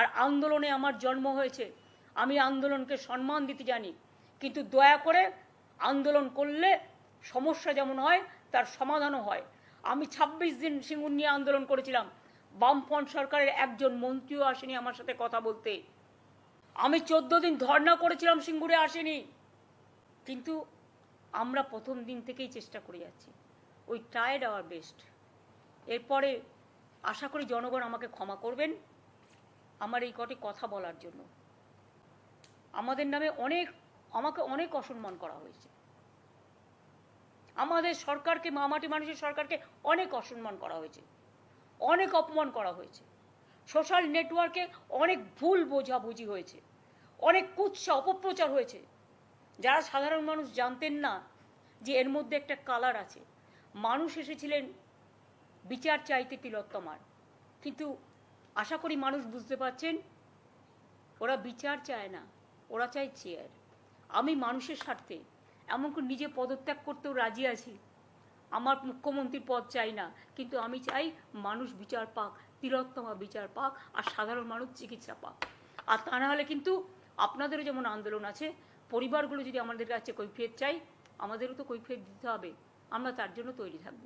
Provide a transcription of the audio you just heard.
আর আন্দোলনে আমার জন্ম হয়েছে। আমি আন্দোলনকে সম্মান দিতে জানি। কিন্তু দয়া করে আন্দোলন করলে সমস্যা যেমন হয়, তার সমাধানও হয়। আমি ছাব্বিশ দিন সিঙ্গুর নিয়ে আন্দোলন করেছিলাম। বামফ্রন্ট সরকারের একজন মন্ত্রীও আসেনি আমার সাথে কথা বলতে। আমি চোদ্দ দিন ধর্ণা করেছিলাম সিঙ্গুরে আসেনি। কিন্তু আমরা প্রথম দিন থেকেই চেষ্টা করে যাচ্ছি। ওই ট্রায়েড আওয়ার বেস্ট এরপরে আশা করি জনগণ আমাকে ক্ষমা করবেন। আমার এই কটি কথা বলার জন্য। আমাদের নামে অনেক, আমাকে অনেক অসম্মান করা হয়েছে। আমাদের সরকারকে, মামাটি মানুষের সরকারকে অনেক অসম্মান করা হয়েছে। অনেক অপমান করা হয়েছে। সোশ্যাল নেটওয়ার্কে অনেক ভুল বোঝাবুঝি হয়েছে। অনেক কুৎসা, অপপ্রচার হয়েছে। যারা সাধারণ মানুষ জানতেন না যে এর মধ্যে একটা কালার আছে। মানুষ এসেছিলেন বিচার চাইতে তিলোত্তমার। কিন্তু আশা করি মানুষ বুঝতে পারছেন, ওরা বিচার চায় না, ওরা চায় চেয়ার। আমি মানুষের স্বার্থে এমনকি নিজে পদত্যাগ করতেও রাজি আছি। আমার মুখ্যমন্ত্রীর পদ চাই না, কিন্তু আমি চাই মানুষ বিচার পাক, তিলোত্তমা বিচার পাক, আর সাধারণ মানুষ চিকিৎসা পাক। আর তা না হলে কিন্তু আপনাদেরও যেমন আন্দোলন আছে, পরিবারগুলো যদি আমাদের কাছে কৈফিয়ত চাই আমাদেরও তো কৈফিয়ত দিতে হবে। আমরা তার জন্য তৈরি থাকব।